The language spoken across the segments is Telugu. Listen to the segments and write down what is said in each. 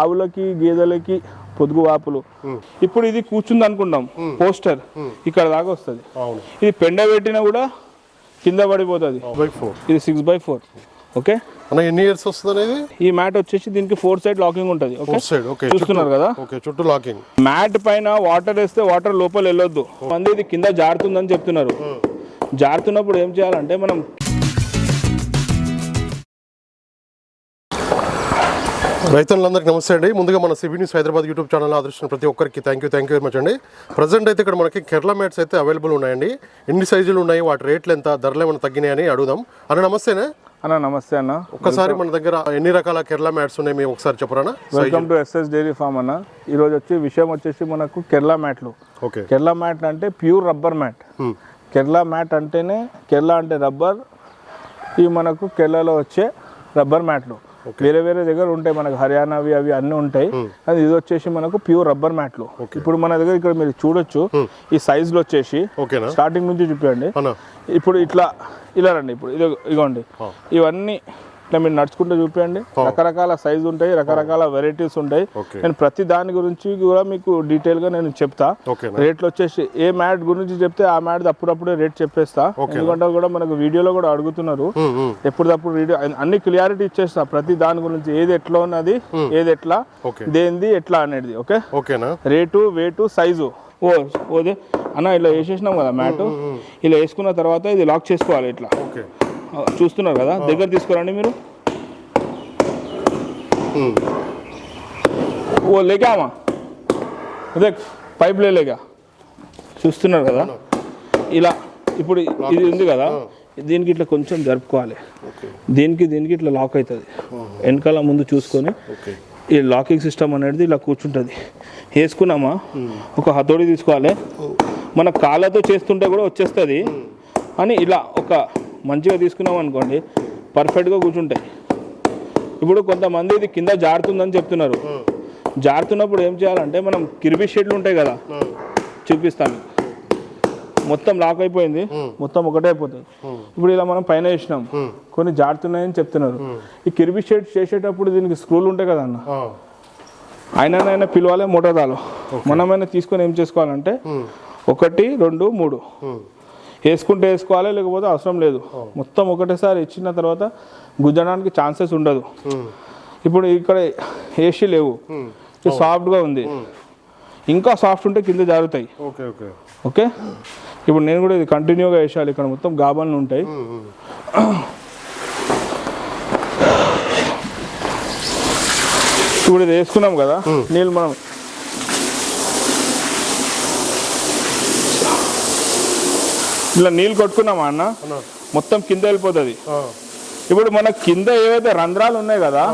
ఆవులకి గేదెలకి పొదుగు వాపులు. ఇప్పుడు ఇది కూర్చుంది అనుకుందాం పోస్టర్. ఇక్కడ దాకా వస్తుంది. ఇది పెండ పెట్టినా కూడా కింద పడిపోతుంది. ఇది సిక్స్ బై ఫోర్ ఓకే ఎన్ని ఇయర్స్ వస్తుంది ఈ మ్యాట్ వచ్చేసి దీనికి ఫోర్ సైడ్ లాకింగ్ ఉంటుంది ఓకే ఫోర్ సైడ్ ఓకే చూస్తున్నారు కదా? చుట్టూ లాకింగ్ మ్యాట్ పైన వాటర్ వేస్తే వాటర్ లోపల వెళ్ళొద్దు. మంది ఇది కింద జారుతుందని చెప్తున్నారు. జారుతున్నప్పుడు ఏం చేయాలంటే మనం రైతులందరికీ నమస్తే అండి. ముందుగా మన CB news Hyderabad YouTube channel ఆదర్శించిన ప్రతి ఒక్కరికి thank you thank you very much అండి. ప్రజెంట్ అయితే ఇక్కడ మనకి కేరళ మ్యాట్స్ అయితే అవైలబుల్ ఉన్నాయండి. ఎన్ని సైజులు ఉన్నాయి? వాటి రేట్లు ఎంత? ధరలు ఏమైనా తగ్గినాయని అడుగుదాం. అన్న నమస్తేనే అన్న. నమస్తే అన్న. ఒక్కసారి మన దగ్గర ఎన్ని రకాల కేరళ మ్యాట్స్ ఉన్నాయి? మేము ఒకసారి చెప్పరానా welcome to SS dairy farm అన్న. ఈరోజు వచ్చి విషయం వచ్చేసి మనకు కేరళ మ్యాట్లు ఓకే. కేరళ మ్యాట్ అంటే pure rubber mat. Kerala mat అంటేనే కేరళ అంటే రబ్బర్ ఇవి మనకు కేరళలో వచ్చే రబ్బర్ మ్యాట్లు వేరే వేరే దగ్గర ఉంటాయి మనకు. హర్యానావి అవి అన్నీ ఉంటాయి. అది ఇది వచ్చేసి మనకు ప్యూర్ రబ్బర్ మ్యాట్లు ఇప్పుడు మన దగ్గర ఇక్కడ మీరు చూడొచ్చు. ఈ సైజులు వచ్చేసి స్టార్టింగ్ నుంచి చూపించండి ఇప్పుడు ఇట్లా ఇలా రండి. ఇప్పుడు ఇది ఇగోండి. ఇవన్నీ ఇట్లా మీరు నడుచుకుంటూ చూపించండి రకరకాల సైజు ఉంటాయి రకరకాల వెరైటీస్ ఉంటాయి. నేను ప్రతి దాని గురించి కూడా మీకు డీటెయిల్గా నేను చెప్తా. రేట్లు వచ్చేసి ఏ మ్యాట్ గురించి చెప్తే ఆ మ్యాట్ అప్పుడప్పుడే రేట్ చెప్పేస్తా. ఎందుకంటే కూడా మనకు వీడియోలో కూడా అడుగుతున్నారు. ఎప్పుడప్పుడు వీడియో అన్ని క్లియారిటీ ఇచ్చేస్తా ప్రతి దాని గురించి. ఏది ఎట్లా ఉన్నది ఏది ఎట్లా దేంది ఎట్లా అనేది ఓకే? ఓకేనా రేటు వెయిట్ సైజు ఓ ఓదే అన్న ఇట్లా వేసేసినాం కదా మ్యాట్ ఇలా వేసుకున్న తర్వాత ఇది లాక్ చేసుకోవాలి ఇట్లా. చూస్తున్నారు కదా? దగ్గర తీసుకురండి మీరు. ఓ లేకామా అదే పైప్ లేగా చూస్తున్నారు కదా? ఇలా ఇప్పుడు ఇది ఉంది కదా? దీనికి ఇట్లా కొంచెం జరుపుకోవాలి. దీనికి దీనికి ఇట్లా లాక్ అవుతుంది. వెనకాల ముందు చూసుకొని ఈ లాకింగ్ సిస్టమ్ అనేది ఇలా కూర్చుంటుంది. వేసుకున్నామా? ఒక హతోడి తీసుకోవాలి. మన కాళ్ళతో చేస్తుంటే కూడా వచ్చేస్తుంది. అని ఇలా ఒక మంచిగా తీసుకున్నాం అనుకోండి పర్ఫెక్ట్గా కూర్చుంటాయి. ఇప్పుడు కొంతమంది ఇది కింద జారుతుందని చెప్తున్నారు. జారుతున్నప్పుడు ఏం చేయాలంటే మనం కిరిబి షెడ్లు ఉంటాయి కదా చూపిస్తాను. మొత్తం లాక్ అయిపోయింది మొత్తం ఒకటే అయిపోతుంది. ఇప్పుడు ఇలా మనం పైన వేసినాం కొన్ని జారుతున్నాయని చెప్తున్నారు. ఈ కిరిబి షెడ్ చేసేటప్పుడు దీనికి స్క్రూలు ఉంటాయి కదా అన్న. ఆయననైనా పిలవాలి మోటార్లో మనమైనా తీసుకొని ఏం చేసుకోవాలంటే ఒకటి రెండు మూడు. వేసుకుంటే వేసుకోవాలి లేకపోతే అవసరం లేదు. మొత్తం ఒకటేసారి ఇచ్చిన తర్వాత గుజ్జడానికి ఛాన్సెస్ ఉండదు. ఇప్పుడు ఇక్కడ ఏసీ లేవు. సాఫ్ట్గా ఉంది. ఇంకా సాఫ్ట్ ఉంటే కింద జారుతాయి. Okay okay. ఓకే? ఇప్పుడు నేను కూడా ఇది కంటిన్యూగా వేసాలి ఇక్కడ మొత్తం గాబన్లు ఉంటాయి. ఇప్పుడు ఇది వేసుకున్నాం కదా నీళ్ళు మనం ఇలా నీళ్ళు కొట్టుకున్నామా అన్న? మొత్తం కింద వెళ్ళిపోతుంది. ఇప్పుడు మన కింద ఏవైతే రంధ్రాలు ఉన్నాయి కదా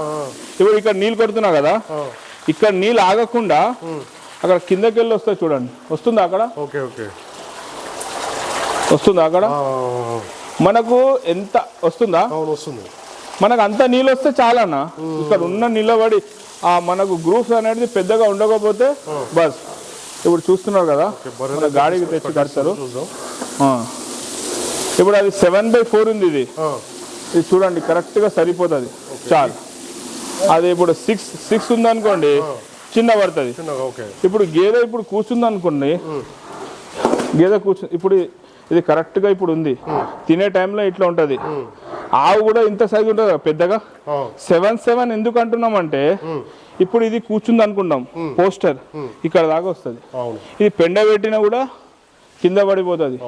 ఇప్పుడు ఇక్కడ నీళ్ళు కొడుతున్నా కదా. ఇక్కడ నీళ్ళు ఆగకుండా అక్కడ కిందకి వెళ్ళి వస్తాయి చూడండి. వస్తుందా అక్కడ? Okay okay. వస్తుందా అక్కడ. మనకు ఎంత వస్తుందా? వస్తుంది. మనకు అంత నీళ్ళు వస్తే చాలన్న. ఇక్కడ ఉన్న నిలబడి ఆ మనకు గ్రూప్స్ అనేది పెద్దగా ఉండకపోతే బస్. ఇప్పుడు చూస్తున్నారు కదా గాడికి తెచ్చి కడతారు. ఇప్పుడు అది సెవెన్ బై ఫోర్ ఉంది ఇది. ఇది చూడండి కరెక్ట్గా సరిపోతుంది. చాలు. అది ఇప్పుడు సిక్స్ సిక్స్ ఉందనుకోండి చిన్న పడుతుంది. ఇప్పుడు గేదె ఇప్పుడు కూర్చుంది అనుకోండి గేదె కూర్చు ఇప్పుడు ఇది కరెక్ట్గా ఇప్పుడు ఉంది. తినే టైంలో ఇట్లా ఉంటుంది. ఆవు కూడా ఇంత సైజు ఉంటుంది పెద్దగా. సెవెన్ సెవెన్ ఎందుకు అంటున్నామంటే ఇప్పుడు ఇది కూర్చుంది అనుకుంటాం పోస్టర్ ఇక్కడ దాకా వస్తుంది. ఇది పెండ పెట్టినా కూడా కింద పడిపోతుంది.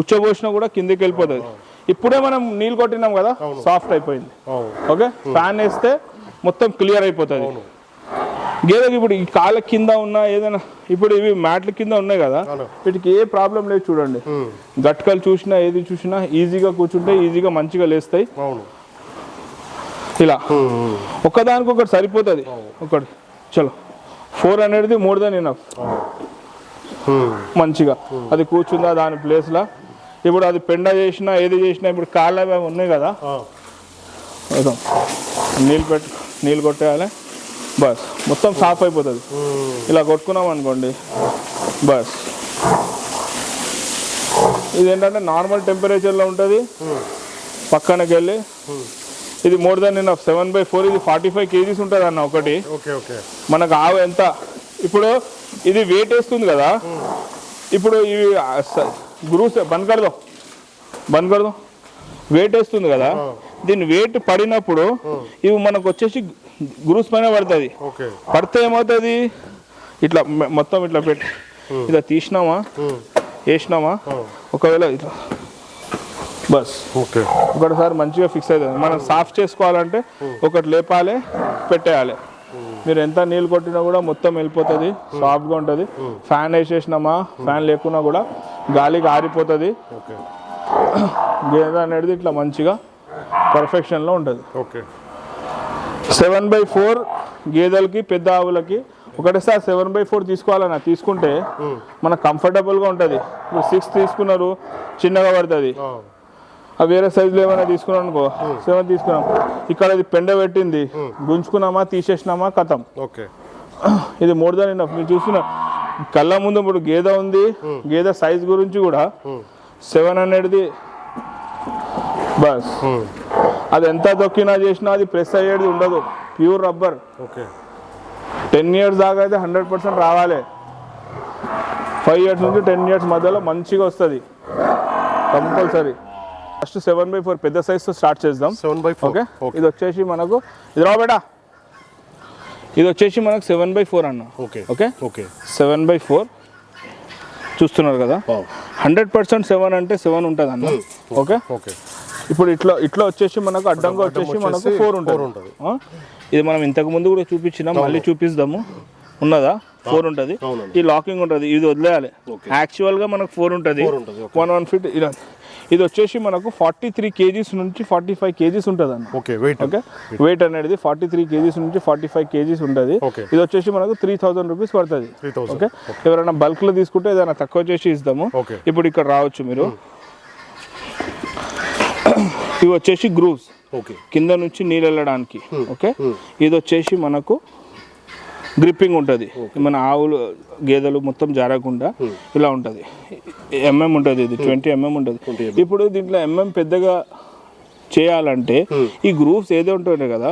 ఉచ్చబోసినా కూడా కిందకి వెళ్ళిపోతుంది. ఇప్పుడే మనం నీళ్ళు కొట్టినాం కదా సాఫ్ట్ అయిపోయింది. ఓకే? ఫ్యాన్ వేస్తే మొత్తం క్లియర్ అయిపోతుంది. గేదెకి ఇప్పుడు ఈ కాళ్ళ కింద ఉన్న ఏదైనా ఇప్పుడు ఇవి మ్యాట్ల కింద ఉన్నాయి కదా. వీటికి ఏ ప్రాబ్లం లేదు చూడండి. గట్కలు చూసినా ఏది చూసినా ఈజీగా కూర్చుంటే ఈజీగా మంచిగా లేస్తాయి. ఇలా. ఒక్కదానికి ఒకటి సరిపోతుంది. ఒకటి. చలో. ఫోర్ అనేది మోర్ దెన్ ఇనఫ్. మంచిగా. అది కూర్చుందా దాని ప్లేస్లో ఇప్పుడు అది పెండ చేసినా ఏది చేసినా ఇప్పుడు కాళ్ళ అవి ఉన్నాయి కదా. నీళ్ళు పెట్టి నీళ్ళు కొట్టేయాలి. బస్. మొత్తం సాఫ్ అయిపోతుంది. ఇలా కొట్టుకున్నాం అనుకోండి. బస్. ఇది ఏంటంటే నార్మల్ టెంపరేచర్లో ఉంటుంది. పక్కనకి వెళ్ళి ఇది more than in seven by four ఇది ఫార్టీ ఫైవ్ కేజీస్ ఉంటుంది అన్న ఒకటి. Okay okay. మనకు ఆవు ఎంత? ఇప్పుడు ఇది వెయిట్ వేస్తుంది కదా? ఇప్పుడు ఇవి గురువు బంద్ కడదాం. బంద్ కడదాం. వెయిట్ వేస్తుంది కదా? దీని వెయిట్ పడినప్పుడు ఇవి మనకు వచ్చేసి గురుస్ పైన పడుతుంది పడితే ఏమవుతుంది? ఇట్లా మొత్తం ఇట్లా పెట్టి ఇట్లా తీసినామా? వేసినామా? ఒకవేళ ఇట్లా బస్. ఓకే. ఒకటిసారి మంచిగా ఫిక్స్ అవుతుంది మనం సాఫ్ చేసుకోవాలంటే ఒకటి లేపాలి పెట్టేయాలి. మీరు ఎంత నీళ్ళు కొట్టినా కూడా మొత్తం వెళ్ళిపోతుంది సాఫ్ట్గా ఉంటుంది. ఫ్యాన్ వేసేసినామా? ఫ్యాన్ లేకున్నా కూడా గాలికి ఆరిపోతుంది. గేదె అనేది ఇట్లా మంచిగా పర్ఫెక్షన్లో ఉంటుంది. ఓకే. సెవెన్ బై ఫోర్ గేదెలకి పెద్ద ఆవులకి ఒకటేసారి సెవెన్ బై ఫోర్ తీసుకోవాలన్న తీసుకుంటే మనకు కంఫర్టబుల్గా ఉంటుంది. ఇప్పుడు సిక్స్ తీసుకున్నారు చిన్నగా పడుతుంది. వేరే సైజులో ఏమైనా తీసుకున్నాం అనుకో. సెవెన్ తీసుకున్నాం. ఇక్కడ ఇది పెండ పెట్టింది. గుంజుకున్నామా తీసేసినామా కథం. ఓకే. ఇది మోర్ దాన్ ఇనఫ్. మీరు చూస్తున్న కళ్ళ ముందు ఇప్పుడు గేదె ఉంది. గేదె సైజ్ గురించి కూడా సెవెన్ హండ్రెడ్ది. బస్. అది ఎంత దొక్కినా చేసినా అది ప్రెస్ అయ్యేది ఉండదు. Pure rubber. Okay. Ten years దాకా అయితే హండ్రెడ్ పర్సెంట్ రావాలి. ఫైవ్ ఇయర్స్ నుంచి టెన్ ఇయర్స్ మధ్యలో మంచిగా వస్తుంది. Compulsory. First seven by four పెద్ద సైజ్తో స్టార్ట్ చేద్దాం. సెవెన్ బై ఫోర్ ఓకే ఇది వచ్చేసి మనకు ఇది రావు బేటా? ఇది వచ్చేసి మనకు సెవెన్ బై ఫోర్ అన్న. Okay okay okay seven by four చూస్తున్నారు కదా. హండ్రెడ్ పర్సెంట్ సెవెన్ అంటే సెవెన్ ఉంటుంది అన్న ఓకే ఓకే ఇప్పుడు ఇట్లా ఇట్లా వచ్చేసి మనకు అడ్డంగా అడ్డం వచ్చేసి మనకు ఫోర్ ఉంటుంది? ఇది మనం ఇంతకు ముందు కూడా చూపించినాం మళ్ళీ చూపిస్తాము. ఉన్నదా? ఫోర్ ఉంటుంది. ఈ లాకింగ్ ఉంటుంది. ఇది వదిలేయాలి. Okay. యాక్చువల్గా మనకు ఫోర్ ఉంటుంది. వన్ వన్ ఫీట్ ఇలా. ఇది వచ్చేసి మనకు ఫార్టీ త్రీ కేజీస్ నుంచి ఫార్టీ ఫైవ్ కేజీస్ ఉంటుంది అన్న ఓకే వెయిట్ ఓకే వెయిట్ అనేది ఫార్టీ త్రీ కేజీస్ నుంచి ఫార్టీ ఫైవ్ కేజీస్ ఉంటుంది. ఇది వచ్చేసి మనకు త్రీ థౌసండ్ రూపీస్ పడుతుంది. ఓకే ఎవరైనా బల్క్లో తీసుకుంటే ఏదైనా తక్కువ చేసి ఇస్తాము. ఇప్పుడు ఇక్కడ రావచ్చు మీరు. ఇవి వచ్చేసి గ్రూవ్స్ ఓకే కింద నుంచి నీళ్ళు వెళ్ళడానికి. ఓకే ఇది వచ్చేసి మనకు గ్రిప్పింగ్ ఉంటుంది. మన ఆవులు గేదెలు మొత్తం జారకుండా ఇలా ఉంటుంది. ఎంఎం ఉంటుంది ఇది ట్వంటీ ఎంఎం ఉంటుంది ఇప్పుడు దీంట్లో ఎంఎం పెద్దగా చేయాలంటే ఈ గ్రూప్స్ ఏదో ఉంటుంది కదా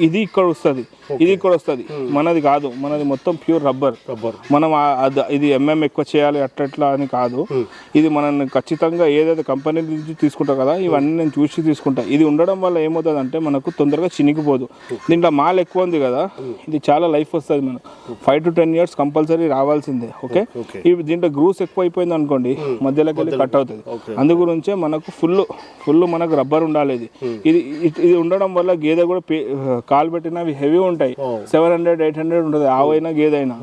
ఇది ఇక్కడ వస్తుంది. ఇది ఇక్కడ వస్తుంది. మనది కాదు. మనది మొత్తం ప్యూర్ రబ్బర్. రబ్బర్. మనం ఇది ఎంఎం ఎక్కువ చేయాలి అట్లా అని కాదు. ఇది మనం ఖచ్చితంగా ఏదైతే కంపెనీ నుంచి తీసుకుంటాం కదా ఇవన్నీ నేను చూసి తీసుకుంటా. ఇది ఉండడం వల్ల ఏమవుతుంది అంటే మనకు తొందరగా చినిగిపోదు. దీంట్లో మాల్ ఎక్కువ ఉంది కదా ఇది చాలా లైఫ్ వస్తుంది మనకు. Five to ten years compulsory రావాల్సిందే ఓకే. ఇవి దీంట్లో గ్రూస్ ఎక్కువ అయిపోయింది అనుకోండి మధ్యలోకి వెళ్ళి కట్ అవుతుంది. అందు గురించే మనకు ఫుల్ ఫుల్ మనకు రబ్బర్ ఉండాలి ఇది. ఇది ఇది- ఇది ఉండడం వల్ల గేదె కూడా పే- కాలు పెట్టినా అవి హెవీ ఉంటాయి. సెవెన్ హండ్రెడ్ ఎయిట్ హండ్రెడ్ ఉంటుంది. ఆవైనా గేదైనా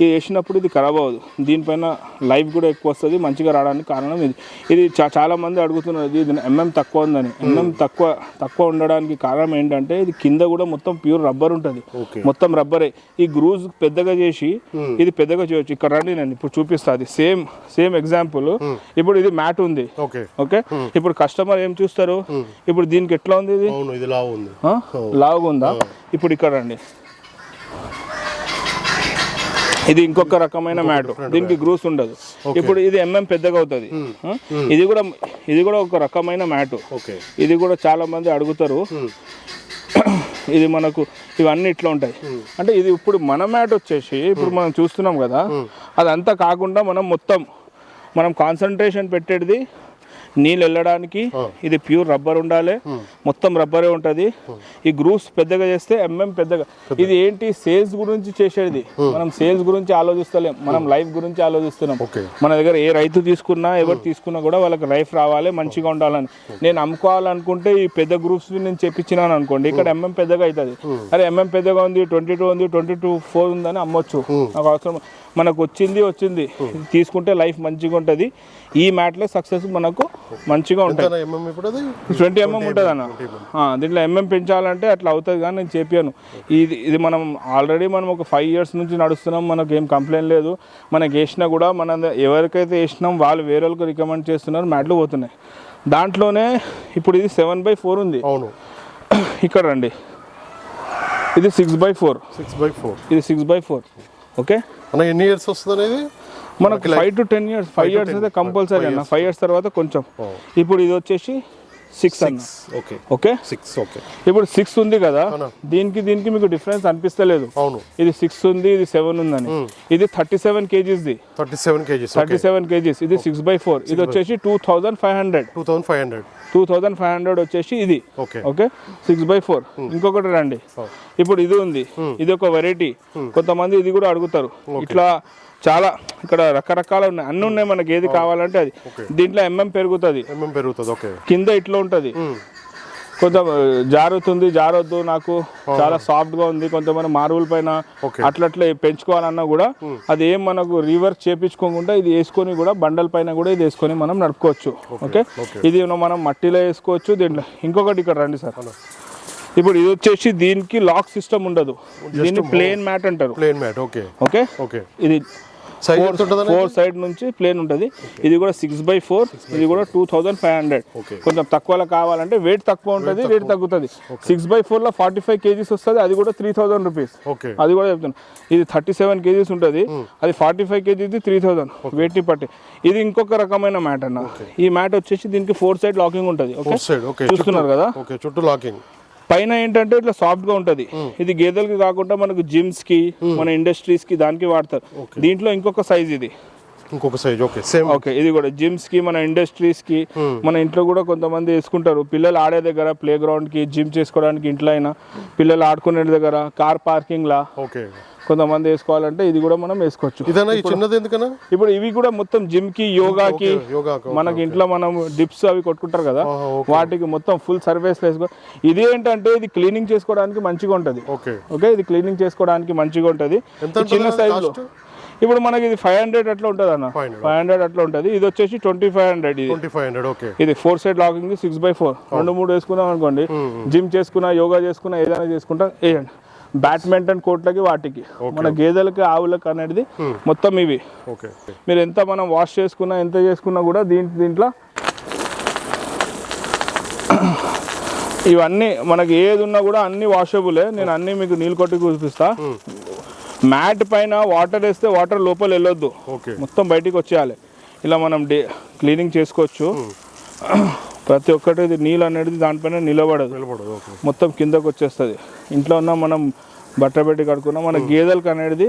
ఇది వేసినప్పుడు ఇది ఖరాబ్ అవ్వదు. దీనిపైన లైఫ్ కూడా ఎక్కువ వస్తుంది మంచిగా రావడానికి కారణం ఇది. ఇది చా- చాలా మంది అడుగుతున్నారు ఇది ఎంఎం తక్కువ ఉందని. ఎంఎం తక్కువ తక్కువ ఉండడానికి కారణం ఏంటంటే ఇది కింద కూడా మొత్తం ప్యూర్ రబ్బర్ ఉంటుంది. మొత్తం రబ్బరే. ఈ గ్రూజ్ పెద్దగా చేసి ఇది పెద్దగా చేయొచ్చు. ఇక్కడ రండి నేను ఇప్పుడు చూపిస్తా అది. సేమ్ సేమ్ ఎగ్జాంపుల్ ఇప్పుడు ఇది మ్యాట్ ఉంది. ఓకే. ఓకే? ఇప్పుడు కస్టమర్ ఏం చూస్తారు? ఇప్పుడు దీనికి ఎట్లా ఉంది ఇది? లావుగా ఉందా? ఇప్పుడు ఇక్కడ రండి. ఇది ఇంకొక రకమైన మ్యాట్ దీనికి గ్రూస్ ఉండదు. ఇప్పుడు ఇది ఎంఎం పెద్దగా అవుతుంది. ఆ? ఇది కూడా ఇది కూడా ఒక రకమైన మ్యాట్ ఇది కూడా చాలా మంది అడుగుతారు. ఇది మనకు ఇవన్నీ ఇట్లా ఉంటాయి. అంటే ఇది ఇప్పుడు మన మ్యాట్ వచ్చేసి ఇప్పుడు మనం చూస్తున్నాం కదా అదంతా కాకుండా మనం మొత్తం మనం కాన్సన్ట్రేషన్ పెట్టేది నీళ్ళు వెళ్ళడానికి ఇది ప్యూర్ రబ్బర్ ఉండాలి. మొత్తం రబ్బరే ఉంటుంది. ఈ గ్రూప్స్ పెద్దగా చేస్తే ఎంఎం పెద్దగా. ఇది ఏంటి? సేల్స్ గురించి చేసేది. మనం సేల్స్ గురించి ఆలోచిస్తలేం. మనం లైఫ్ గురించి ఆలోచిస్తున్నాం. మన దగ్గర ఏ రైతు తీసుకున్నా ఎవరు తీసుకున్నా కూడా వాళ్ళకి లైఫ్ రావాలి మంచిగా ఉండాలని. నేను అమ్ముకోవాలనుకుంటే ఈ పెద్ద గ్రూప్స్ నేను చెప్పించినాను అనుకోండి ఇక్కడ ఎంఎం పెద్దగా అవుతుంది. అరే ఎంఎం పెద్దగా ఉంది ట్వంటీ టూ ఉంది ట్వంటీ టూ ఫోర్ ఉందని అమ్మొచ్చు. నాకు అవసరం. మనకు వచ్చింది వచ్చింది. ఇది తీసుకుంటే లైఫ్ మంచిగా ఉంటుంది. ఈ మ్యాట్లో సక్సెస్ మనకు మంచిగా అది? ట్వంటీ ఎంఎం ఉంటుంది అన్న దీంట్లో ఎంఎం పెంచాలంటే అట్లా అవుతుంది కానీ నేను చెప్పాను ఇది ఇది మనం ఆల్రెడీ మనం ఒక ఫైవ్ ఇయర్స్ నుంచి నడుస్తున్నాం మనకు ఏం కంప్లైంట్ లేదు. మనకి వేసినా కూడా మన ఎవరికైతే వేసినాం వాళ్ళు వేరే వాళ్ళకి రికమెండ్ చేస్తున్నారు మ్యాట్లు పోతున్నాయి. దాంట్లోనే ఇప్పుడు ఇది సెవెన్ బై ఫోర్ ఉంది. అవును. ఇక్కడ రండి. ఇది six by four six by four ఇది సిక్స్ బై ఫోర్ ఓకే అన్న ఎన్ని ఇయర్స్ వస్తుంది అనేది మనకు five to ten years five years అయితే కంపల్సరీ అన్న. ఫైవ్ ఇయర్స్ తర్వాత కొంచెం. ఇప్పుడు ఇది వచ్చేసి సిక్స్ అన్న. ఓకే ఓకే సిక్స్ ఓకే ఇప్పుడు సిక్స్ ఉంది కదా. దీనికి దీనికి మీకు డిఫరెన్స్ అనిపిస్తలేదు. అవును. ఇది సిక్స్ ఉంది ఇది సెవెన్ ఉందని. ఇది thirty seven కేజీస్ది thirty seven kgs thirty seven kgs ఇది సిక్స్ బై ఫోర్ ఇది వచ్చేసి two thousand five hundred two thousand five hundred two thousand five hundred వచ్చేసి ఇది. ఓకే. Six by four. ఇంకొకటి రండి. ఇప్పుడు ఇది ఉంది. ఇది ఒక వెరైటీ కొంతమంది ఇది కూడా అడుగుతారు. ఇట్లా చాలా ఇక్కడ రకరకాల ఉన్నాయి. అన్ని ఉన్నాయి మనకి. ఏది కావాలంటే అది. దీంట్లో ఎంఎం పెరుగుతుంది. ఎంఎం పెరుగుతుంది. ఓకే కింద ఇట్లా ఉంటుంది. కొంత జారుతుంది జారొద్దు నాకు చాలా సాఫ్ట్గా ఉంది. కొంతమంది మార్బుల్ పైన. అట్లా పెంచుకోవాలన్నా కూడా అది ఏం మనకు రివర్స్ చేపించుకోకుండా ఇది వేసుకొని కూడా బండల పైన కూడా ఇది వేసుకొని మనం నడుపుకోవచ్చు. ఓకే ఇది మనం మట్టిలో వేసుకోవచ్చు. దీంట్లో ఇంకొకటి ఇక్కడ రండి సార్. ఇప్పుడు ఇది వచ్చేసి దీనికి లాక్ సిస్టమ్ ఉండదు. దీన్ని ప్లేన్ మ్యాట్ అంటారు. Plain mat okay. Okay? Okay. ఇది ఫోర్ సైడ్ నుంచి ప్లేన్ ఉంటుంది. ఇది కూడా సిక్స్ బై ఫోర్ ఇది కూడా టూ థౌజండ్ ఫైవ్ హండ్రెడ్. కొంచెం తక్కువలో కావాలంటే వెయిట్ తక్కువ ఉంటుంది రేట్ తగ్గుతుంది. సిక్స్ బై ఫోర్లో ఫార్టీ ఫైవ్ కేజీస్ వస్తుంది అది కూడా త్రీ థౌసండ్ రూపీస్ అది కూడా చెప్తాను ఇది థర్టీ సెవెన్ కేజీస్ ఉంటుంది అది ఫార్టీ ఫైవ్ కేజీది త్రీ థౌసండ్ వెయిట్ని బట్టి. ఇది ఇంకొక రకమైన మ్యాట్ అన్న. ఈ మ్యాట్ వచ్చేసి దీనికి ఫోర్ సైడ్ లాకింగ్ ఉంటుంది చూస్తున్నారు కదా? చుట్టూ లాకింగ్ పైన ఏంటంటే ఇట్లా సాఫ్ట్గా ఉంటది. ఇది గేదెలకి కాకుండా మనకు జిమ్స్కి మన ఇండస్ట్రీస్కి దానికి వాడతారు. దీంట్లో ఇంకొక సైజ్ ఇది. ఇంకొక సైజ్ ఓకే. సేమ్ ఓకే ఇది కూడా జిమ్స్కి మన ఇండస్ట్రీస్కి మన ఇంట్లో కూడా కొంతమంది వేసుకుంటారు. పిల్లలు ఆడే దగ్గర ప్లే గ్రౌండ్కి జిమ్ చేసుకోవడానికి ఇంట్లో అయినా పిల్లలు ఆడుకునే దగ్గర కార్ పార్కింగ్ లా. ఓకే. కొంతమంది వేసుకోవాలంటే ఇది కూడా మనం వేసుకోవచ్చు. ఇదేనా ఈ చిన్నది ఎందుకన్నా? ఇప్పుడు ఇవి కూడా మొత్తం జిమ్కి యోగాకి యోగా మనకి ఇంట్లో మనం డిప్స్ అవి కొట్టుకుంటారు కదా. వాటికి మొత్తం ఫుల్ సర్వీస్ వేసుకో ఇది ఏంటంటే ఇది క్లీనింగ్ చేసుకోవడానికి మంచిగా ఉంటది. ఓకే ఇది క్లీనింగ్ చేసుకోవడానికి మంచిగా ఉంటది. చిన్న సైజులో? ఇప్పుడు మనకి ఇది ఫైవ్ హండ్రెడ్ అట్లా ఉంటుంది అన్న 500. ఫైవ్ హండ్రెడ్ అట్లా ఉంటుంది. ఇది వచ్చేసి ట్వంటీ ఫైవ్ హండ్రెడ్ ఇది ట్వంటీ ఫైవ్ హండ్రెడ్ ఓకే ఇది four side locking six by four రెండు మూడు వేసుకున్నాం అనుకోండి. జిమ్ చేసుకున్నా యోగా చేసుకున్నా ఏదైనా చేసుకుంటా వేయండి. బ్యాడ్మింటన్ కోర్ట్లకి వాటికి. మన గేదెలకి ఆవులకి అనేది మొత్తం ఇవి. ఓకే. మీరు ఎంత మనం వాష్ చేసుకున్నా ఎంత చేసుకున్నా కూడా దీంట్ దీంట్లో ఇవన్నీ మనకి ఏది ఉన్నా కూడా అన్ని వాషబులే నేను అన్ని మీకు నీళ్ళు కొట్టి చూపిస్తా. మ్యాట్ పైన వాటర్ వేస్తే వాటర్ లోపల వెళ్ళొద్దు. మొత్తం బయటికి వచ్చేయాలి. ఇలా మనం క్లీనింగ్ చేసుకోవచ్చు. ప్రతి ఒక్కటి ఇది నీళ్ళు అనేది దానిపైన నిలబడదు. నిలబడదు మొత్తం కిందకు వచ్చేస్తుంది. ఇంట్లో ఉన్న మనం బట్ట పెట్టి కడుక్కున్నా మన గేదెలకు అనేది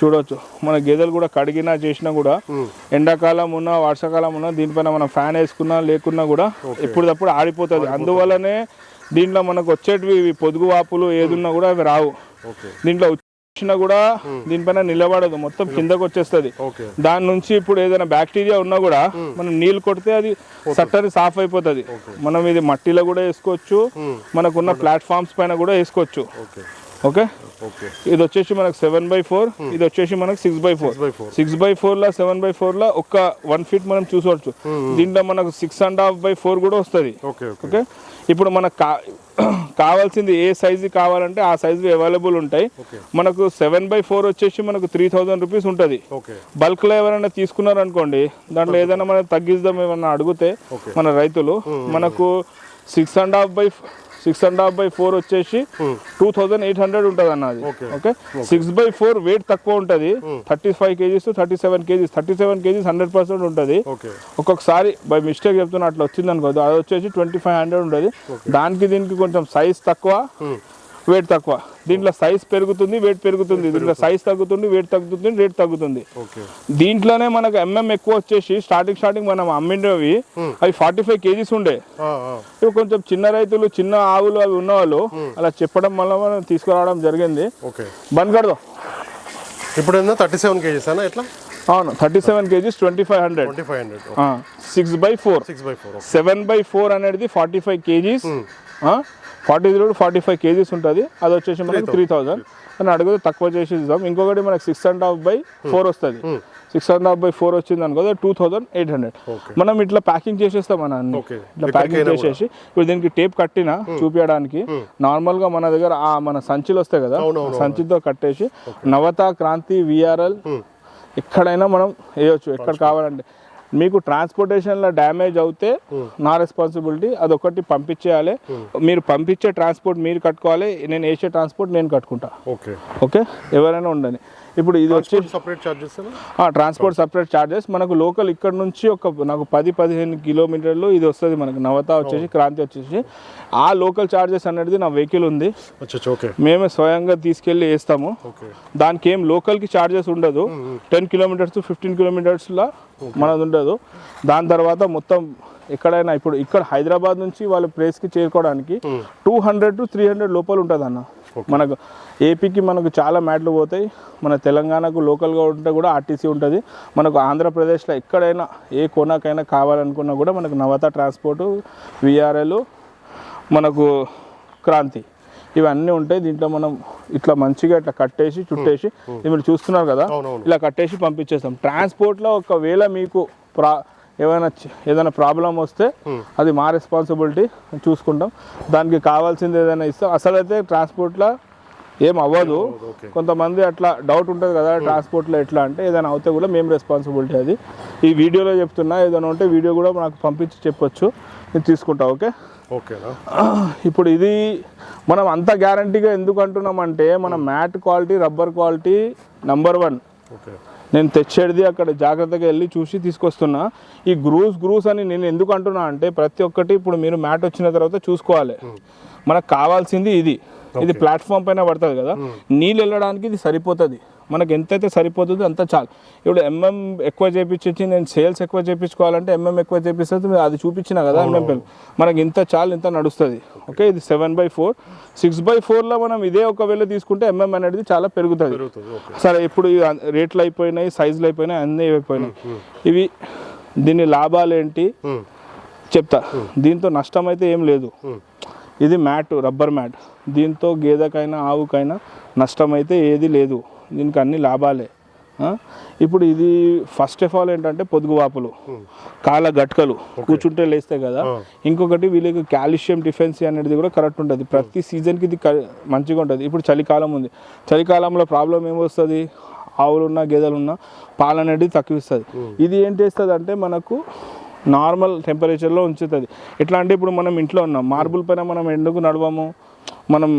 చూడొచ్చు. మన గేదెలు కూడా కడిగినా చేసినా కూడా ఎండాకాలం ఉన్నా వర్షాకాలం ఉన్నా దీనిపైన మనం ఫ్యాన్ వేసుకున్నా లేకున్నా కూడా ఎప్పటికప్పుడు ఆడిపోతుంది అందువల్లనే దీంట్లో మనకు వచ్చేటివి పొదుగు వాపులు ఏదున్నా కూడా అవి రావు. దీంట్లో వచ్చినా కూడా దీనిపైన నిలబడదు. మొత్తం కిందకు వచ్చేస్తుంది. దాని నుంచి ఇప్పుడు ఏదైనా బ్యాక్టీరియా ఉన్నా కూడా మనం నీళ్ళు కొడితే అది సట్టని సాఫ్ అయిపోతుంది. మనం ఇది మట్టిలో కూడా వేసుకోవచ్చు. మనకున్న ప్లాట్ఫామ్స్ పైన కూడా వేసుకోవచ్చు. ఓకే ఇది వచ్చేసి మనకు సెవెన్ బై ఫోర్ ఇది వచ్చేసి మనకు six by four six by four law seven by four లా ఒక వన్ ఫీట్ మనం చూసుకోవచ్చు. దీంట్లో మనకు six and half by four కూడా వస్తుంది. ఓకే ఇప్పుడు మనకు కా కావాల్సింది ఏ సైజు కావాలంటే ఆ సైజు అవైలబుల్ ఉంటాయి. మనకు సెవెన్ బై ఫోర్ వచ్చేసి మనకు త్రీ థౌజండ్ రూపీస్ ఉంటుంది. బల్క్లో ఎవరైనా తీసుకున్నారు అనుకోండి దాంట్లో ఏదైనా మనం తగ్గిద్దాం ఏమన్నా అడిగితే. మన రైతులు మనకు six and half by six and half by four వచ్చేసి టూ థౌజండ్ ఎయిట్ హండ్రెడ్ ఉంటుంది అన్న అది. Okay. Okay six by four weight తక్కువ ఉంటుంది. Thirty five kgs thirty seven kgs thirty seven kgs hundred percent ఉంటుంది ఒక్కొక్కసారి బై మిస్టేక్ చెప్తున్నా అట్లా వచ్చింది అనుకో అది వచ్చేసి ట్వంటీ ఫైవ్ హండ్రెడ్ ఉంటుంది దానికి దీనికి కొంచెం సైజ్ తక్కువ. వెయిట్ తక్కువ. దీంట్లో సైజ్ పెరుగుతుంది వెయిట్ పెరుగుతుంది. దీంట్లో సైజ్ తగ్గుతుంది వెయిట్ తగ్గుతుంది రేట్ తగ్గుతుంది. దీంట్లోనే మనకు ఎంఎం ఎక్కువ వచ్చేసి స్టార్టింగ్ స్టార్టింగ్ మనం అమ్మినవి అవి ఫార్టీ ఫైవ్ కేజీస్ ఉండే కొంచెం చిన్న రైతులు చిన్న ఆవులు అవి ఉన్నవాళ్ళు అలా చెప్పడం వల్ల మనం తీసుకురావడం జరిగింది. బంద్ కడదాం. ఇప్పుడు థర్టీ సెవెన్ కేజీస్ ఎట్లా? అవును thirty seven kgs twenty five hundred twenty five hundred six by four six by four seven by four అనేది forty five kgs forty zero forty five kgs ఉంటుంది. అది వచ్చేసి మనకి త్రీ థౌజండ్ అని అడిగితే తక్కువ చేసి ఇద్దాం. ఇంకొకటి మనకి six and half by four వస్తుంది. Six and half by four వచ్చింది అనుకో టూ థౌజండ్ ఎయిట్ హండ్రెడ్. మనం ఇట్లా ప్యాకింగ్ చేసేస్తాం మన అన్ని. ఇట్లా ప్యాకింగ్ చేసేసి ఇప్పుడు దీనికి టేప్ కట్టిన చూపించడానికి నార్మల్గా మన దగ్గర ఆ మన సంచులు వస్తాయి కదా సంచితో కట్టేసి నవత క్రాంతి విఆర్ఎల్ ఎక్కడైనా మనం వేయొచ్చు. ఎక్కడ కావాలంటే మీకు ట్రాన్స్పోర్టేషన్లో డ్యామేజ్ అవుతే నా రెస్పాన్సిబిలిటీ అదొకటి పంపించేయాలి. మీరు పంపించే ట్రాన్స్పోర్ట్ మీరు కట్టుకోవాలి. నేను వేసే ట్రాన్స్పోర్ట్ నేను కట్టుకుంటా. ఓకే. ఓకే? ఎవరైనా ఉండని ఇప్పుడు ఇది వచ్చి separate charges transport separate charges మనకు లోకల్ ఇక్కడ నుంచి ఒక నాకు పది పదిహేను కిలోమీటర్లు ఇది వస్తుంది మనకు. నవత వచ్చేసి క్రాంతి వచ్చేసి. ఆ లోకల్ చార్జెస్ అనేది నా వెహికల్ ఉంది. మేమే స్వయంగా తీసుకెళ్ళి వేస్తాము. దానికి ఏం లోకల్కి చార్జెస్ ఉండదు. టెన్ కిలోమీటర్స్ ఫిఫ్టీన్ కిలోమీటర్స్లో మనది ఉండదు. దాని తర్వాత మొత్తం ఎక్కడైనా ఇప్పుడు ఇక్కడ హైదరాబాద్ నుంచి వాళ్ళ ప్లేస్కి చేరుకోవడానికి two hundred to three hundred లోపల ఉంటుంది అన్న మనకు ఏపీకి మనకు చాలా మ్యాట్లు పోతాయి. మన తెలంగాణకు లోకల్గా ఉంటే కూడా ఆర్టీసీ ఉంటుంది. మనకు ఆంధ్రప్రదేశ్లో ఎక్కడైనా ఏ కోనాకైనా కావాలనుకున్నా కూడా మనకు నవత ట్రాన్స్పోర్ట్ విఆర్ఎల్ మనకు క్రాంతి ఇవన్నీ ఉంటాయి. దీంట్లో మనం ఇట్లా మంచిగా ఇట్లా కట్టేసి చుట్టేసి మీరు చూస్తున్నారు కదా. ఇలా కట్టేసి పంపించేస్తాం. ట్రాన్స్పోర్ట్లో ఒకవేళ మీకు ప్రా ఏమైనా ఏదైనా ప్రాబ్లం వస్తే అది మా రెస్పాన్సిబిలిటీ చూసుకుంటాం. దానికి కావాల్సింది ఏదైనా ఇస్తాం అసలు అయితే ట్రాన్స్పోర్ట్లో ఏం అవ్వదు ఓకే. కొంతమంది అట్లా డౌట్ ఉంటుంది కదా ట్రాన్స్పోర్ట్లో ఎట్లా అంటే ఏదైనా అవుతే కూడా మేము రెస్పాన్సిబిలిటీ అది. ఈ వీడియోలో చెప్తున్నా ఏదైనా ఉంటే వీడియో కూడా నాకు పంపించి చెప్పొచ్చు. నేను తీసుకుంటా ఓకే? ఓకేనా ఇప్పుడు ఇది మనం అంత గ్యారంటీగా ఎందుకు అంటున్నామంటే మన mat quality rubber quality number one okay. నేను తెచ్చేది అక్కడ జాగ్రత్తగా వెళ్ళి చూసి తీసుకొస్తున్నా. ఈ గ్రూస్ గ్రూస్ అని నేను ఎందుకు అంటున్నా అంటే ప్రతి ఒక్కటి ఇప్పుడు మీరు మ్యాట్ వచ్చిన తర్వాత చూసుకోవాలి. మనకు కావాల్సింది ఇది. ఇది ప్లాట్ఫామ్ పైన పడుతుంది కదా. నీళ్ళు వెళ్ళడానికి ఇది సరిపోతుంది. మనకి ఎంతైతే సరిపోతుందో అంత చాలు. ఇప్పుడు ఎంఎం ఎక్కువ చేపించి నేను సేల్స్ ఎక్కువ చేపించుకోవాలంటే ఎంఎం ఎక్కువ చేపిస్తుంది అది చూపించిన కదా ఎంఎంపీఎల్ మనకి ఇంత చాలు ఇంత నడుస్తుంది. ఓకే ఇది seven by four six by ఫోర్లో మనం ఇదే ఒకవేళ తీసుకుంటే ఎంఎం అనేది చాలా పెరుగుతుంది. సరే ఇప్పుడు రేట్లు అయిపోయినాయి సైజులు అయిపోయినాయి అన్నీ అయిపోయినాయి. ఇవి దీని లాభాలు ఏంటి? చెప్తా. దీంతో నష్టం అయితే ఏం లేదు. ఇది మ్యాట్ రబ్బర్ మ్యాట్. దీంతో గేదెకైనా ఆవుకైనా నష్టం అయితే ఏది లేదు. దీనికి అన్ని లాభాలే? ఇప్పుడు ఇది ఫస్ట్ ఆఫ్ ఆల్ ఏంటంటే పొదుగు వాపులు కాళ్ళ గట్కలు కూర్చుంటే లేస్తే కదా. ఇంకొకటి వీళ్ళకి కాల్షియం డిఫెన్సీ అనేది కూడా కరెక్ట్ ఉంటుంది. ప్రతి సీజన్కి ఇది మంచిగా ఉంటుంది. ఇప్పుడు చలికాలం ఉంది. చలికాలంలో ప్రాబ్లం ఏమొస్తుంది ఆవులున్నా గేదెలున్నా పాలు అనేది తక్కువ ఇస్తుంది ఇది ఏం చేస్తుంది అంటే మనకు నార్మల్ టెంపరేచర్లో ఉంచుతుంది. ఎట్లా అంటే ఇప్పుడు మనం ఇంట్లో ఉన్నాం. మార్బుల్ పైన మనం ఎందుకు నడవము? మనం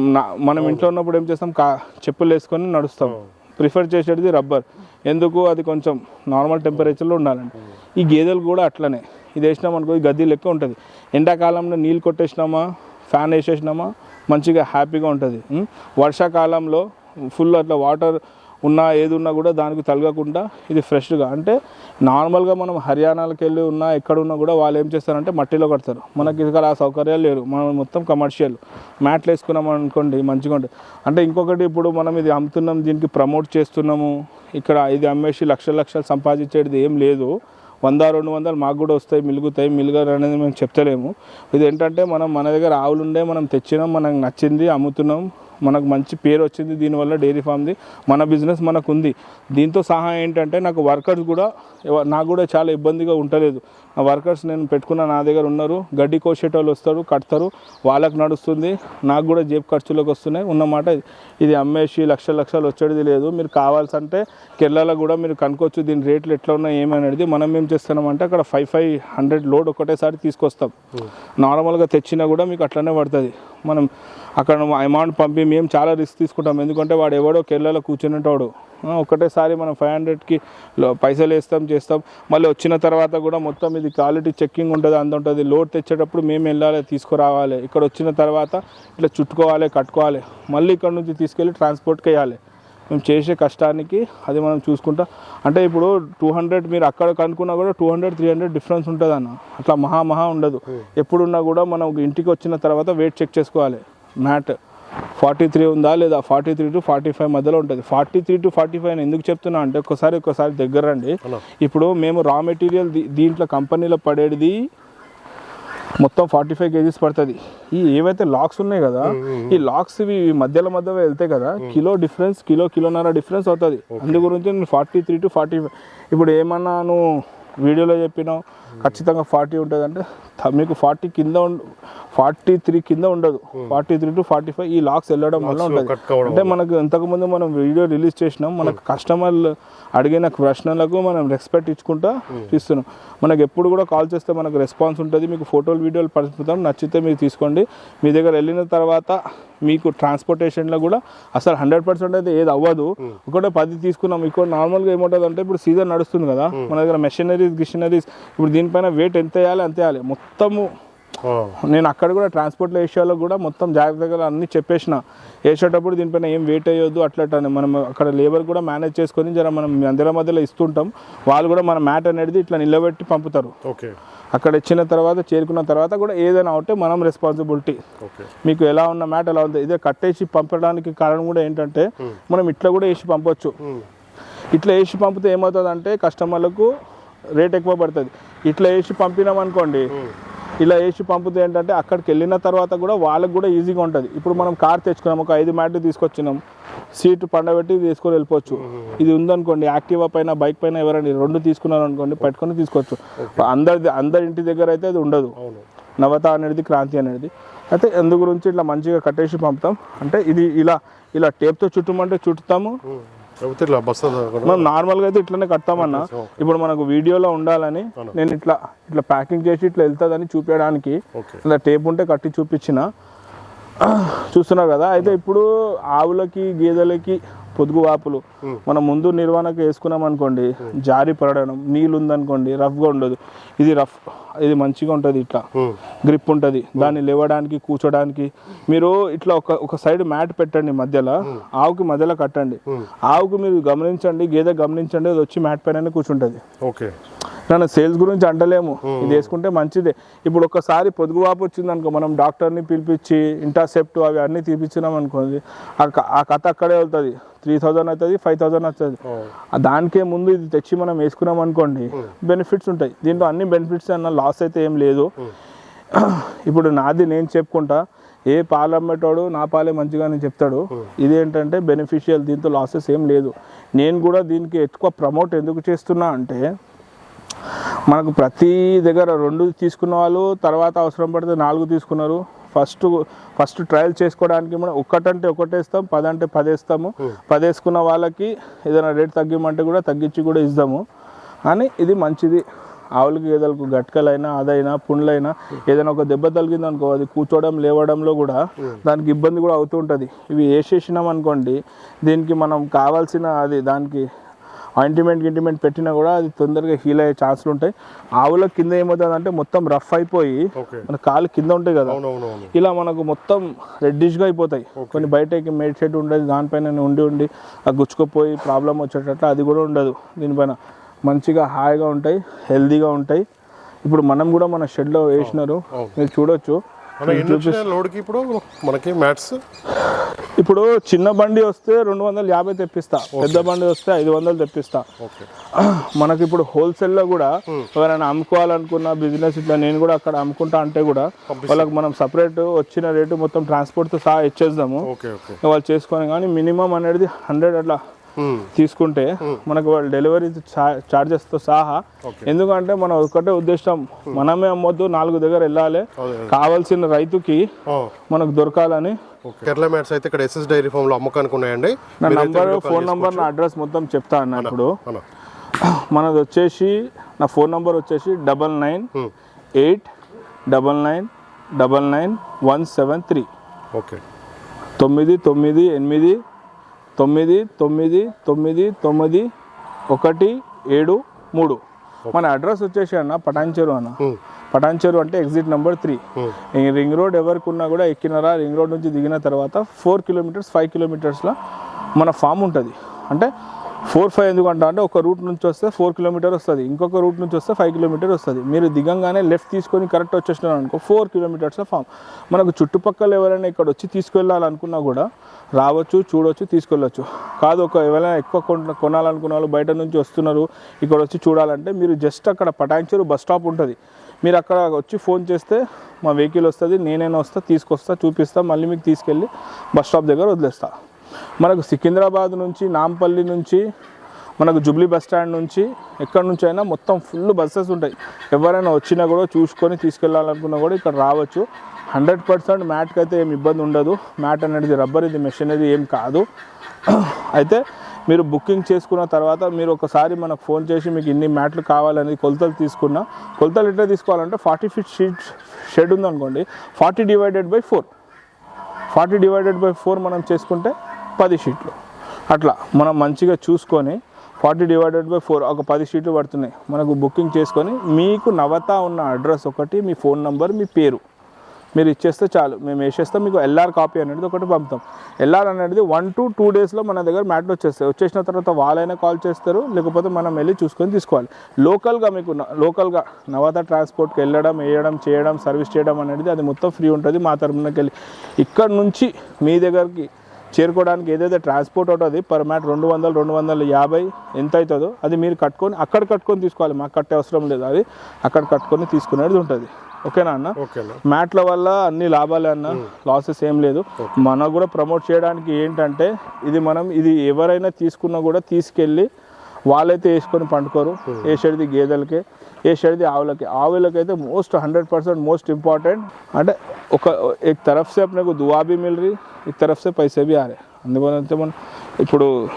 మనం ఇంట్లో ఉన్నప్పుడు ఏం చేస్తాం? కా చెప్పులు వేసుకొని నడుస్తాం. ప్రిఫర్ చేసేది రబ్బర్. ఎందుకు? అది కొంచెం నార్మల్ టెంపరేచర్లో ఉండాలండి. ఈ గేదెలు కూడా అట్లనే. ఇది వేసినాం అనుకో ఈ లెక్క ఉంటుంది. ఎండాకాలంలో నీళ్ళు కొట్టేసినామా? ఫ్యాన్ వేసేసినామా? మంచిగా హ్యాపీగా ఉంటుంది. వర్షాకాలంలో ఫుల్ అట్లా వాటర్ ఉన్నా ఏది ఉన్నా కూడా దానికి తలగకుండా ఇది ఫ్రెష్గా. అంటే నార్మల్గా మనం హర్యానాలకు వెళ్ళి ఉన్నా ఎక్కడ ఉన్నా కూడా వాళ్ళు ఏం చేస్తారంటే మట్టిలో కడతారు. మనకి ఇక్కడ ఆ సౌకర్యాలు లేరు. మనం మొత్తం కమర్షియల్. మ్యాట్లు వేసుకున్నాం అనుకోండి మంచిగా ఉంటుంది. అంటే ఇంకొకటి ఇప్పుడు మనం ఇది అమ్ముతున్నాం దీనికి ప్రమోట్ చేస్తున్నాము. ఇక్కడ ఇది అమ్మేసి లక్షల లక్షలు సంపాదించేది ఏం లేదు. వంద రెండు వందలు మాకు కూడా వస్తాయి మిలుగుతాయి. మిలుగారు అనేది మేము చెప్తలేము. ఇది ఏంటంటే మనం మన దగ్గర ఆవులు ఉండే మనం తెచ్చినాం మనకు నచ్చింది అమ్ముతున్నాం. మనకు మంచి పేరు వచ్చింది దీనివల్ల డైరీ ఫామ్ది. మన బిజినెస్ మనకు ఉంది దీంతో సహా ఏంటంటే నాకు వర్కర్స్ కూడా నాకు కూడా చాలా ఇబ్బందిగా ఉండలేదు ఆ వర్కర్స్ నేను పెట్టుకున్న నా దగ్గర ఉన్నారు. గడ్డి కోసేటోళ్ళు వస్తారు కడతారు. వాళ్ళకి నడుస్తుంది. నాకు కూడా జేబు ఖర్చులకు వస్తున్నాయి. ఉన్నమాట ఇది. అమ్మేసి లక్షల లక్షలు వచ్చేది లేదు. మీరు కావాల్సంటే కేరళలో కూడా మీరు కనుక్కోవచ్చు దీని రేట్లు ఎట్లా ఉన్నాయి ఏమనేది మనం ఏం చేస్తున్నామంటే అక్కడ ఫైవ్ ఫైవ్ హండ్రెడ్ లోడ్ ఒకటేసారి తీసుకొస్తాం. నార్మల్గా తెచ్చినా కూడా మీకు అట్లనే పడుతుంది. మనం అక్కడ అమౌంట్ పంపి మేము చాలా రిస్క్ తీసుకుంటాం. ఎందుకంటే వాడు ఎవడో కేరళలో కూర్చునేటోడు ఒకటేసారి మనం ఫైవ్ హండ్రెడ్కి పైసలు వేస్తాం చేస్తాం. మళ్ళీ వచ్చిన తర్వాత కూడా మొత్తం ఇది క్వాలిటీ చెక్కింగ్ ఉంటుంది అంత ఉంటుంది లోడ్ తెచ్చేటప్పుడు మేము వెళ్ళాలి తీసుకురావాలి. ఇక్కడ వచ్చిన తర్వాత ఇట్లా చుట్టుకోవాలి కట్టుకోవాలి. మళ్ళీ ఇక్కడ నుంచి తీసుకెళ్ళి ట్రాన్స్పోర్ట్కి వేయాలి. మేము చేసే కష్టానికి అది మనం చూసుకుంటా. అంటే ఇప్పుడు టూ హండ్రెడ్ మీరు అక్కడ కనుక్కున్నా కూడా two hundred three hundred difference ఉంటుంది అన్న అట్లా మహా మహా ఉండదు. ఎప్పుడున్నా కూడా మనం ఇంటికి వచ్చిన తర్వాత వెయిట్ చెక్ చేసుకోవాలి. మ్యాట్ ఫార్టీ త్రీ ఉందా లేదా? Forty three to forty five మధ్యలో ఉంటుంది. Forty three to forty five ఎందుకు చెప్తున్నా అంటే ఒక్కసారి ఒక్కసారి దగ్గర రండి. ఇప్పుడు మేము రా మెటీరియల్ దీంట్లో కంపెనీలో పడేది మొత్తం ఫార్టీ ఫైవ్ కేజీస్ పడుతుంది. ఈ ఏవైతే లాక్స్ ఉన్నాయి కదా ఈ లాక్స్ ఇవి మధ్యలో మధ్య వెళ్తాయి కదా కిలో డిఫరెన్స్ కిలో కిలోన్నర డిఫరెన్స్ అవుతుంది. అందు గురించి నేను ఫార్టీ త్రీ టు ఫార్టీ ఇప్పుడు ఏమన్నా నువ్వు వీడియోలో చెప్పినాం ఖచ్చితంగా ఫార్టీ ఉంటుంది అంటే మీకు ఫార్టీ కింద ఫార్టీ త్రీ కింద ఉండదు. Forty three to forty five ఈ లాక్స్ వెళ్ళడం వల్ల ఉంటుంది. అంటే మనకు ఇంతకుముందు మనం వీడియో రిలీజ్ చేసినాం. మనకు కస్టమర్లు అడిగిన ప్రశ్నలకు మనం రెస్పెక్ట్ ఇచ్చుకుంటా ఇస్తున్నాం. మనకు ఎప్పుడు కూడా కాల్ చేస్తే మనకు రెస్పాన్స్ ఉంటుంది. మీకు ఫోటోలు వీడియోలు పంపుతాం. నచ్చితే మీరు తీసుకోండి. మీ దగ్గర వెళ్ళిన తర్వాత మీకు ట్రాన్స్పోర్టేషన్లో కూడా అసలు హండ్రెడ్ పర్సెంట్ అయితే ఏది అవ్వదు. ఒకటే పది తీసుకున్నాం. ఇక్కడ నార్మల్గా ఏముంటుంది అంటే ఇప్పుడు సీజన్ నడుస్తుంది కదా. మన దగ్గర మెషినరీస్ గిషనరీస్ ఇప్పుడు దీనిపైన వెయిట్ ఎంత వేయాలి అంత వేయాలి. మొత్తము నేను అక్కడ కూడా ట్రాన్స్పోర్ట్లో విషయాల్లో కూడా మొత్తం జాగ్రత్తగా అన్ని చెప్పేసిన. వేసేటప్పుడు దీనిపైన ఏం వెయిట్ అయ్యొద్దు అట్లా మనం అక్కడ లేబర్ కూడా మేనేజ్ చేసుకొని జర మనం అందరి మధ్యలో ఇస్తుంటాం. వాళ్ళు కూడా మన మ్యాట్ అనేది ఇట్లా నిలబెట్టి పంపుతారు. ఓకే. అక్కడ ఇచ్చిన తర్వాత చేరుకున్న తర్వాత కూడా ఏదైనా ఉంటే మనం రెస్పాన్సిబిలిటీ మీకు ఎలా ఉన్న మ్యాట్ ఎలా ఉంది. ఇదే కట్టేసి పంపడానికి కారణం కూడా ఏంటంటే మనం ఇట్లా కూడా వేసి పంపొచ్చు. ఇట్లా వేసి పంపితే ఏమవుతుంది అంటే కస్టమర్లకు రేట్ ఎక్కువ పడుతుంది. ఇట్లా వేసి పంపినాం అనుకోండి ఇలా వేసి పంపితే ఏంటంటే అక్కడికి వెళ్ళిన తర్వాత కూడా వాళ్ళకి కూడా ఈజీగా ఉంటుంది. ఇప్పుడు మనం కార్ తెచ్చుకున్నాం ఒక ఐదు మ్యాట్లు తీసుకొచ్చినాం సీట్ పండబెట్టి తీసుకొని వెళ్ళిపోవచ్చు. ఇది ఉందనుకోండి యాక్టివా పైన బైక్ పైన ఎవరైనా రెండు తీసుకున్నారు అనుకోండి పెట్టుకొని తీసుకోవచ్చు అందరి అందరి ఇంటి దగ్గర అయితే అది ఉండదు. నవత అనేది క్రాంతి అనేది. అయితే అందు గురించి ఇట్లా మంచిగా కట్టేసి పంపుతాం. అంటే ఇది ఇలా ఇలా టేప్తో చుట్టమంటే చుట్టుతాము. మనం నార్మల్గా అయితే ఇట్లనే కడతామన్నా. ఇప్పుడు మనకు వీడియోలో ఉండాలని నేను ఇట్లా ఇట్లా ప్యాకింగ్ చేసి ఇట్లా వెళ్తుందని చూపించడానికి ఇలా టేప్ ఉంటే కట్టి చూపించిన. చూస్తున్నావు కదా అయితే ఇప్పుడు ఆవులకి గేదెలకి పొదుగు వాపులు. మనం ముందు నిర్వహణకు వేసుకున్నాం అనుకోండి జారి పడడం నీళ్ళు ఉందనుకోండి రఫ్గా ఉండదు. ఇది రఫ్ ఇది మంచిగా ఉంటుంది ఇట్లా. గ్రిప్ ఉంటుంది. దాన్ని లేవడానికి కూర్చోడానికి. మీరు ఇట్లా ఒక ఒక సైడ్ మ్యాట్ పెట్టండి మధ్యలో ఆవుకి మధ్యలో కట్టండి. ఆవుకు మీరు గమనించండి గేదె గమనించండి అది వచ్చి మ్యాట్ పైన కూర్చుంటుంది. ఓకే. నన్ను సేల్స్ గురించి అంటలేము. ఇది వేసుకుంటే మంచిదే. ఇప్పుడు ఒక్కసారి పొదుగువాపు వచ్చింది అనుకో మనం డాక్టర్ని పిలిపించి ఇంటర్సెప్ట్ అవి అన్నీ తీపిచ్చినాం అనుకోండి ఆ కథ అక్కడే వెళ్తుంది. త్రీ థౌజండ్ అవుతుంది ఫైవ్ థౌజండ్ అవుతుంది. దానికే ముందు ఇది తెచ్చి మనం వేసుకున్నాం అనుకోండి బెనిఫిట్స్ ఉంటాయి. దీంట్లో అన్ని బెనిఫిట్స్ అన్న లాస్ అయితే ఏం లేదు. ఇప్పుడు నాది నేను చెప్పుకుంటా ఏ పాలు అమ్మేటోడు నా పాలే మంచిగా అని చెప్తాడు. ఇదేంటంటే బెనిఫిషియల్ దీంతో లాసెస్ ఏం లేదు. నేను కూడా దీనికి ఎక్కువ ప్రమోట్ ఎందుకు చేస్తున్నా అంటే మనకు ప్రతి దగ్గర రెండు తీసుకున్న వాళ్ళు తర్వాత అవసరం పడితే నాలుగు తీసుకున్నారు. ఫస్ట్ ఫస్ట్ ట్రయల్ చేసుకోవడానికి మనం ఒక్కటంటే ఒకటేస్తాం పది అంటే పది వేస్తాము పది వేసుకున్న వాళ్ళకి ఏదైనా రేట్ తగ్గిమంటే కూడా తగ్గించి కూడా ఇస్తాము. అని ఇది మంచిది. ఆవులకి గేదెలకు గట్కలైనా అదైనా పుండ్లైనా ఏదైనా ఒక దెబ్బ తగిలింది అనుకో అది కూర్చోవడం లేవడంలో కూడా దానికి ఇబ్బంది కూడా అవుతూ ఉంటుంది. ఇవి వేసేసినాం అనుకోండి దీనికి మనం కావాల్సిన అది దానికి ఆయింట్మెంట్ గింటిమెంట్ పెట్టినా కూడా అది తొందరగా హీల్ అయ్యే ఛాన్సులు ఉంటాయి. ఆవుల కింద ఏమవుతుంది అంటే మొత్తం రఫ్ అయిపోయి మన కాలు కింద ఉంటాయి కదా. ఇలా మనకు మొత్తం రెడ్డిష్గా అయిపోతాయి. కొన్ని బయటకి మేడ్ షెడ్ ఉండదు దానిపైన ఉండి ఉండి ఆ గుచ్చుకుపోయి ప్రాబ్లం వచ్చేటట్లు అది కూడా ఉండదు. దీనిపైన మంచిగా హాయిగా ఉంటాయి హెల్దీగా ఉంటాయి. ఇప్పుడు మనం కూడా మన షెడ్లో వేసినారు. మీరు చూడొచ్చు. లోడ్కి ఇప్పుడు? మనకి మ్యాట్స్. ఇప్పుడు చిన్న బండి వస్తే రెండు వందల యాభై తెప్పిస్తా. పెద్ద బండి వస్తే ఐదు వందలు తెప్పిస్తా. మనకి ఇప్పుడు హోల్సేల్లో కూడా ఎవరైనా అమ్ముకోవాలనుకున్న బిజినెస్ ఇట్లా నేను కూడా అక్కడ అమ్ముకుంటా అంటే కూడా వాళ్ళకి మనం సపరేట్ వచ్చిన రేటు మొత్తం ట్రాన్స్పోర్ట్తో సహా ఇచ్చేద్దాము వాళ్ళు చేసుకొని కానీ మినిమం అనేది హండ్రెడ్ అట్లా తీసుకుంటే మనకు వాళ్ళు డెలివరీ ఛార్జెస్తో సహా ఎందుకంటే మన ఒకటే ఉద్దేశం మనమే అమ్మొద్దు నాలుగు దగ్గర వెళ్ళాలి. కావాల్సిన రైతుకి మనకు దొరకాలని. ఓకే. కేరళ మ్యాట్స్ అయితే ఇక్కడ ఎస్ఎస్ డైరీ ఫామ్లో అమ్మకానికి ఉన్నాయండి. నా నంబర్ ఫోన్ నంబర్ నా అడ్రస్ మొత్తం చెప్తా అన్న ఇప్పుడు. మనది వచ్చేసి నా ఫోన్ నంబర్ వచ్చేసి double nine eight double nine double nine one seven three. Okay. తొమ్మిది తొమ్మిది ఎనిమిది తొమ్మిది తొమ్మిది తొమ్మిది తొమ్మిది ఒకటి ఏడు మూడు. మన అడ్రస్ వచ్చేసి అన్న పటాన్చెరు అన్న. పటాన్చెరు అంటే exit number three ring road ఎవరికి ఉన్నా కూడా ఎక్కినారా రింగ్ రోడ్ నుంచి దిగిన తర్వాత ఫోర్ కిలోమీటర్స్ ఫైవ్ కిలోమీటర్స్లో మన ఫామ్ ఉంటుంది. అంటే ఫోర్ ఫైవ్ ఎందుకు అంటా అంటే ఒక రూట్ నుంచి వస్తే ఫోర్ కిలోమీటర్ వస్తుంది. ఇంకొక రూట్ నుంచి వస్తే ఫైవ్ కిలోమీటర్ వస్తుంది. మీరు దిగంగానే లెఫ్ట్ తీసుకొని కరెక్ట్ వచ్చేసినారు అనుకో ఫోర్ కిలోమీటర్స్ ఫామ్. మనకు చుట్టుపక్కల ఎవరైనా ఇక్కడ వచ్చి తీసుకెళ్ళాలనుకున్నా కూడా రావచ్చు చూడవచ్చు తీసుకెళ్ళొచ్చు. కాదు ఒక ఎవరైనా ఎక్కువ కొన కొనాలనుకున్న వాళ్ళు బయట నుంచి వస్తున్నారు ఇక్కడ వచ్చి చూడాలంటే మీరు జస్ట్ అక్కడ పటాంచూరు బస్ స్టాప్ ఉంటుంది. మీరు అక్కడ వచ్చి ఫోన్ చేస్తే మా వెహికల్ వస్తుంది నేనైనా వస్తా తీసుకొస్తా చూపిస్తా మళ్ళీ మీకు తీసుకెళ్ళి బస్ స్టాప్ దగ్గర వదిలేస్తా. మనకు సికింద్రాబాద్ నుంచి నాంపల్లి నుంచి మనకు జూబ్లీ బస్ స్టాండ్ నుంచి ఎక్కడి నుంచి అయినా మొత్తం ఫుల్ బస్సెస్ ఉంటాయి. ఎవరైనా వచ్చినా కూడా చూసుకొని తీసుకెళ్ళాలనుకున్నా కూడా ఇక్కడ రావచ్చు. హండ్రెడ్ పర్సెంట్ మ్యాట్కి అయితే ఏమి ఇబ్బంది ఉండదు. మ్యాట్ అనేది రబ్బర్ ఇది మెషిన్ అనేది ఏం కాదు. అయితే మీరు బుకింగ్ చేసుకున్న తర్వాత మీరు ఒకసారి మనకు ఫోన్ చేసి మీకు ఇన్ని మ్యాట్లు కావాలని కొలతలు తీసుకున్నా కొలతలు ఎట్లా తీసుకోవాలంటే ఫార్టీ ఫీట్ షీట్ షెడ్ ఉందనుకోండి forty divided by four. Forty divided by four మనం చేసుకుంటే పది షీట్లు. అట్లా మనం మంచిగా చూసుకొని ఫార్టీ డివైడెడ్ బై ఫోర్ ఒక పది షీట్లు పడుతున్నాయి. మనకు బుకింగ్ చేసుకొని మీకు నవత ఉన్న అడ్రస్ ఒకటి మీ ఫోన్ నంబర్ మీ పేరు. మీరు ఇచ్చేస్తే చాలు. మేము వేసేస్తాం మీకు ఎల్ఆర్ కాపీ అనేది ఒకటి పంపుతాం. ఎల్ఆర్ అనేది వన్ టు టూ డేస్లో మన దగ్గర మ్యాటర్ వచ్చేస్తాయి వచ్చేసిన తర్వాత వాళ్ళైనా కాల్ చేస్తారు లేకపోతే మనం వెళ్ళి చూసుకొని తీసుకోవాలి. లోకల్గా మీకు లోకల్గా నవత ట్రాన్స్పోర్ట్కి వెళ్ళడం వేయడం చేయడం సర్వీస్ చేయడం అనేది అది మొత్తం ఫ్రీ ఉంటుంది మా తరపునకి వెళ్ళి ఇక్కడ నుంచి మీ దగ్గరికి చేరుకోవడానికి ఏదైతే ట్రాన్స్పోర్ట్ ఉంటుంది పర్ మ్యాట్ రెండు వందలు రెండు వందల యాభై ఎంత అవుతుందో అది మీరు కట్టుకొని అక్కడ కట్టుకొని తీసుకోవాలి. మాకు కట్టే అవసరం లేదు. అది అక్కడ కట్టుకొని తీసుకునేది ఉంటుంది. ఓకేనా అన్న? ఓకే అన్న. మ్యాట్ల వల్ల అన్ని లాభాలే అన్న. లాసెస్ ఏం లేదు. మనకు కూడా ప్రమోట్ చేయడానికి ఏంటంటే ఇది మనం ఇది ఎవరైనా తీసుకున్నా కూడా తీసుకెళ్ళి వాళ్ళైతే వేసుకొని పండుకోరు. Hmm. వేసేది గేదెలకే షడిది ఆవులకి. ఆవులకైతే most hundred percent most important అంటే ఒక ఇక తరఫ్ సేపు నాకు దువాబి భీ ఇక రీ తరఫ్ పైసే బి ఆరే. అందువల్ల మనం ఇప్పుడు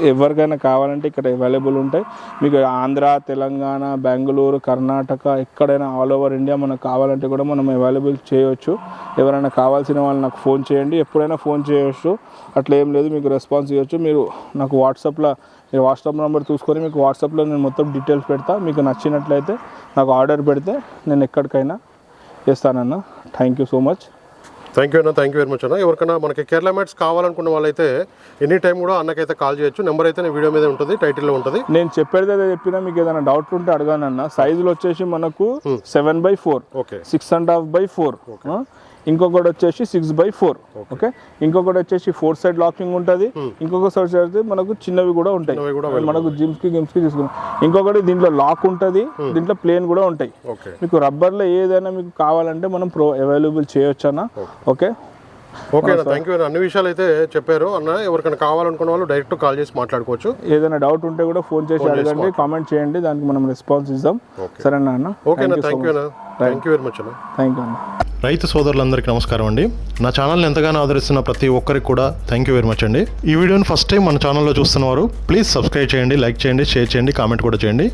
ఎవరికైనా కావాలంటే ఇక్కడ అవైలబుల్ ఉంటాయి. మీకు ఆంధ్ర తెలంగాణ బెంగళూరు కర్ణాటక ఎక్కడైనా ఆల్ ఓవర్ ఇండియా మనకు కావాలంటే కూడా మనం అవైలబుల్ చేయవచ్చు ఎవరైనా కావాల్సిన వాళ్ళు నాకు ఫోన్ చేయండి. ఎప్పుడైనా ఫోన్ చేయవచ్చు అట్లా ఏం లేదు మీకు రెస్పాన్స్ ఇవ్వచ్చు మీరు నాకు వాట్సాప్లో మీరు వాట్సాప్ నెంబర్ చూసుకొని మీకు వాట్సాప్లో నేను మొత్తం డీటెయిల్స్ పెడతా. మీకు నచ్చినట్లయితే నాకు ఆర్డర్ పెడితే నేను ఎక్కడికైనా చేస్తానన్న. Thank you so much thank you అన్న థ్యాంక్ యూ వెరీ మచ్ అన్న. ఎవరికైనా మనకి కేరళ మ్యాట్స్ కావాలనుకున్న వాళ్ళైతే ఎనీ టైం కూడా అన్నకైతే కాల్ చేయొచ్చు. నెంబర్ అయితే నేను వీడియో మీద ఉంటుంది టైటిల్లో ఉంటుంది. నేను చెప్పేది అదే చెప్పినా మీకు ఏదైనా డౌట్ ఉంటే అడగాను అన్న సైజులు వచ్చేసి మనకు seven by four okay six and half by four ఇంకొకటి వచ్చేసి సిక్స్ బై ఫోర్ ఓకే ఇంకొకటి వచ్చేసి ఫోర్ సైడ్ లాకింగ్ ఉంటుంది ఇంకొక సైడ్ అయితే మనకు చిన్నవి కూడా ఉంటాయి. మనకు జిమ్స్కి గిమ్స్కి తీసుకున్నాం. ఇంకొకటి దీంట్లో లాక్ ఉంటుంది. దీంట్లో ప్లేన్ కూడా ఉంటాయి. మీకు రబ్బర్లో ఏదైనా మీకు కావాలంటే మనం ప్రో అవైలబుల్ చేయొచ్చు అన్న ఓకే ఓకే అన్న థ్యాంక్ యూ అన్ని. విషయాలు అయితే చెప్పారు. అన్న ఎవరికైనా కావాలనుకున్న వాళ్ళు డైరెక్ట్ కాల్ చేసి మాట్లాడుకోవచ్చు. ఏదైనా డౌట్ ఉంటే కూడా ఫోన్ చేసి అడగండి కామెంట్ చేయండి దానికి మనం రెస్పాన్స్ ఇద్దాం సరేనా అన్న? ఓకే అన్న థ్యాంక్ యూ అన్న. థ్యాంక్ యూ వెరీ మచ్ అన్న. థ్యాంక్ యూ అన్న. రైతు సోదరులందరికీ నమస్కారం అండి. నా ఛానల్ని ఎంతగానో ఆదరిస్తున్న ప్రతి ఒక్కరికి కూడా థ్యాంక్ యూ వెరీ మచ్ అండి. ఈ వీడియోని ఫస్ట్ టైం మన ఛానల్లో చూస్తున్నవారు ప్లీజ్ సబ్స్క్రైబ్ చేయండి లైక్ చేయండి షేర్ చేయండి కామెంట్ కూడా చేయండి.